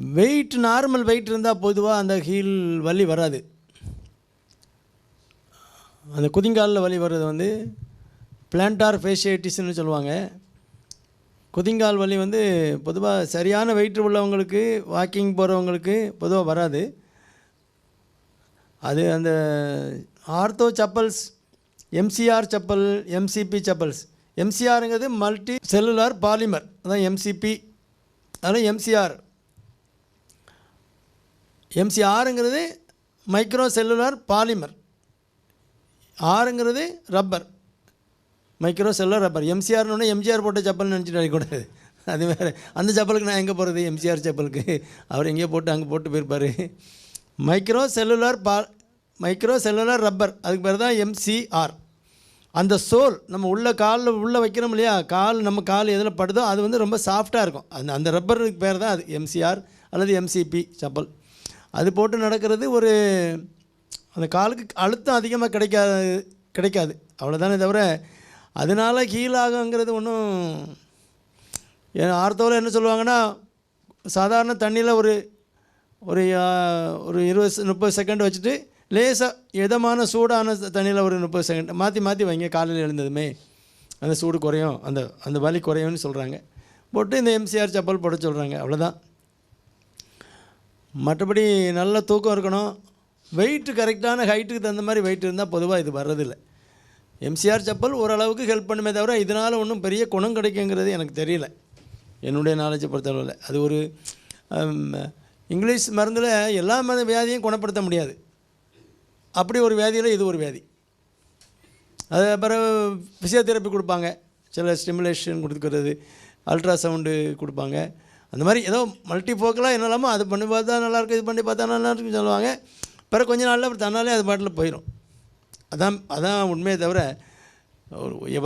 Wait normal wait இருந்தால் பொதுவாக அந்த ஹீல் வலி வராது. அந்த குதிங்காலில் வலி வர்றது வந்து பிளான்டார் ஃபேஷியைட்டிஸ்னு சொல்லுவாங்க. குதிங்கால் வலி வந்து பொதுவாக சரியான வெயிட் உள்ளவங்களுக்கு வாக்கிங் போகிறவங்களுக்கு பொதுவாக வராது. அது அந்த ortho chappals MCR chappal MCP chappals. எம்சிஆருங்கிறது multi cellular polymer. அதான் எம்சிபி அதான் எம்சிஆர் எம்சிஆருங்கிறது மைக்ரோ செல்லுலார் பாலிமர் ஆறுங்கிறது ரப்பர் மைக்ரோ செல்லுலர் ரப்பர் எம்சிஆர்னு எம்ஜிஆர் போட்ட செப்பல்னு நினச்சிட்டு அடிக்கூடாது அது வேறு. அந்த செப்பலுக்கு நான் எங்கே போகிறது எம்சிஆர் செப்பலுக்கு. அவர் எங்கேயோ போட்டு அங்கே போட்டு போயிருப்பார். மைக்ரோ செல்லுலார் பா மைக்ரோ செல்லுலார் ரப்பர் அதுக்கு பேர் தான் எம்சிஆர் அந்த சோல் நம்ம உள்ள காலில் உள்ளே வைக்கிறோம் இல்லையா? கால் நம்ம கால் எதில் படுதோ அது வந்து ரொம்ப சாஃப்டாக இருக்கும். அந்த அந்த ரப்பருக்கு பேர் தான் அது எம்சிஆர் அல்லது எம்சிபி செப்பல். அது போட்டு நடக்கிறது ஒரு அந்த காலுக்கு அழுத்தம் அதிகமாக கிடைக்காது கிடைக்காது. அவ்வளோதானே தவிர அதனால் கீழாகுங்கிறது ஒன்றும் ஆர்த்தோவில் என்ன சொல்லுவாங்கன்னா சாதாரண தண்ணியில் ஒரு ஒரு ஒரு இருபது செ- முப்பது செகண்ட் வச்சுட்டு லேசாக இதமான சூடான தண்ணியில் ஒரு முப்பது செகண்ட் மாற்றி மாற்றி வைங்க காலையில் எழுந்ததுமே. அந்த சூடு குறையும் அந்த அந்த வலி குறையும்னு சொல்கிறாங்க போட்டு இந்த எம்சிஆர் செப்பல் போட சொல்கிறாங்க அவ்வளோதான் மற்றபடி நல்ல தூக்கம் இருக்கணும். வெயிட்டு கரெக்டான ஹைட்டுக்கு தகுந்த மாதிரி வெயிட் இருந்தால் பொதுவாக இது வர்றதில்லை. எம்சிஆர் செப்பல் ஓரளவுக்கு ஹெல்ப் பண்ணுமே தவிர இதனால் ஒன்றும் பெரிய குணம் கிடைக்குங்கிறது எனக்கு தெரியல. என்னுடைய நாலேஜை பொறுத்தளவில். அது ஒரு இங்கிலீஷ் மருந்தில் எல்லா மருந்து வியாதியும் குணப்படுத்த முடியாது. அப்படி ஒரு வியாதியில் இது ஒரு வியாதி. அது பிறகு ஃபிசியோதெரப்பி கொடுப்பாங்க. சில ஸ்டிமுலேஷன் கொடுக்குறது அல்ட்ராசவுண்டு கொடுப்பாங்க. அந்த மாதிரி ஏதோ மல்டி ஃபோக்கலாக என்னலாமோ அது பண்ணி பார்த்தா நல்லாயிருக்கு இது பண்ணி பார்த்தா நல்லா சொல்லுவாங்க. பிறகு கொஞ்ச நாளில் அப்புறம் தன்னாலே அது பாட்டில் போயிடும் அதான் அதான் உண்மையை தவிர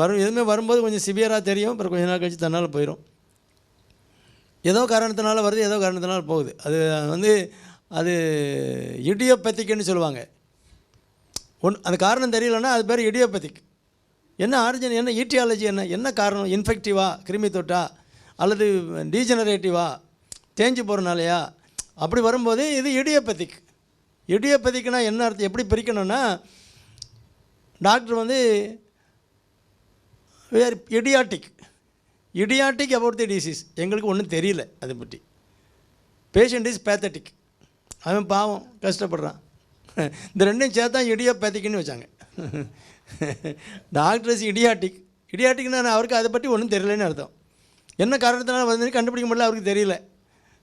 வரும் எதுவுமே வரும்போது கொஞ்சம் சிவியராக தெரியும். அப்புறம் கொஞ்ச நாள் கழிச்சு தன்னால் போயிடும் ஏதோ காரணத்தினால வருது ஏதோ காரணத்தினால போகுது. அது வந்து அது இடியோபத்திக்குன்னு சொல்லுவாங்க. ஒன் அந்த காரணம் தெரியலன்னா அது பேர் இடியோபத்திக் என்ன ஆரிஜின் என்ன ஈட்டியாலஜி என்ன என்ன காரணம்? இன்ஃபெக்டிவா கிருமி தொட்டா? அல்லது டீஜெனரேட்டிவா தேஞ்சு போகிறனாலையா அப்படி வரும்போது இது இடியோபதிக். இடியோபேத்திக்னா என்ன அர்த்தம்? எப்படி பிரிக்கணும்னா டாக்டர் வந்து we're idiotic. Idiotic about the disease எங்களுக்கு ஒன்றும் தெரியல அதை பற்றி. பேஷண்ட் இஸ் பேத்தட்டிக் அவன் பாவம் கஷ்டப்படுறான். இந்த ரெண்டையும் சேர்த்தா இடியோபேத்திக்னு வச்சாங்க. டாக்டர்ஸ் இடியாட்டிக் இடியாட்டிக்னா அவருக்கு அதை பற்றி ஒன்றும் தெரியலன்னு அர்த்தம். என்ன காரணத்தினால வந்து கண்டுபிடிக்க முடியல அவருக்கு தெரியல.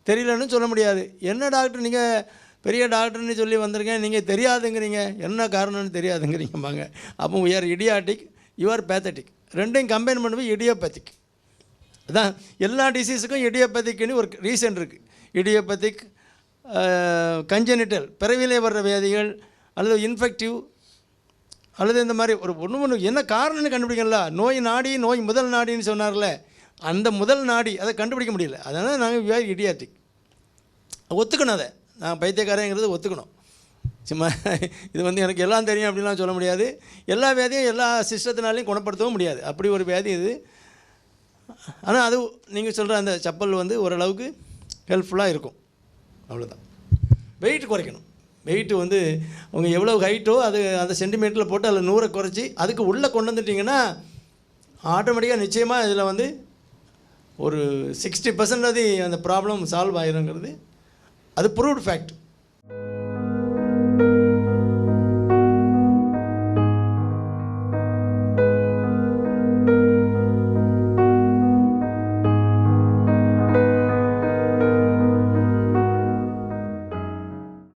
தெரியலன்னு சொல்ல முடியாது. என்ன டாக்டர் நீங்கள் பெரிய டாக்டர்னு சொல்லி வந்திருக்கேன் நீங்கள் தெரியாதுங்கிறீங்க. என்ன காரணம்னு தெரியாதுங்கிறீங்கம்பாங்க அப்போ உயர் இடியாட்டிக் யுவர் பேத்தட்டிக் ரெண்டையும் கம்பைன் பண்ணுவோம் இடியோபேத்திக் அதான் எல்லா டிசீஸுக்கும் இடியோபேத்திக்னு ஒரு ரீசன் இருக்குது இடியோபேத்திக் கஞ்சனிட்டல் பிறவிலே வர்ற வியாதிகள் அல்லது இன்ஃபெக்டிவ் அல்லது இந்த மாதிரி ஒரு ஒன்று ஒன்று என்ன காரணம்னு கண்டுபிடிக்கல நோய் நாடி நோய் முதல் நாடின்னு சொன்னார்ல. அந்த முதல் நாடி அதை கண்டுபிடிக்க முடியல. அதனால் நாங்கள் வியாதி இடியாட்டிக். ஒத்துக்கணும் அதை. நான் பைத்தியக்காரங்கிறது ஒத்துக்கணும். சும்மா இது வந்து எனக்கு எல்லாம் தெரியும் அப்படின்லாம் சொல்ல முடியாது. எல்லா வியாதியும் எல்லா சிஸ்டத்தினாலையும் குணப்படுத்தவும் முடியாது. அப்படி ஒரு வியாதி இது. ஆனால் அது நீங்கள் சொல்கிற அந்த செப்பல் வந்து ஓரளவுக்கு ஹெல்ப்ஃபுல்லாக இருக்கும். அவ்வளோதான் வெயிட் குறைக்கணும். வெயிட்டு வந்து அவங்க எவ்வளோ ஹைட்டோ அது அந்த சென்டிமீட்டரில் போட்டு அதில் நூறை குறைச்சி அதுக்கு உள்ளே கொண்டு வந்துட்டிங்கன்னா ஆட்டோமேட்டிக்காக நிச்சயமாக இதில் வந்து ஒரு சிக்ஸ்டி பர்சன்ட் அது அந்த ப்ராப்ளம் சால்வ் ஆயிருங்கிறது. அது ப்ரூவ்டு ஃபேக்ட்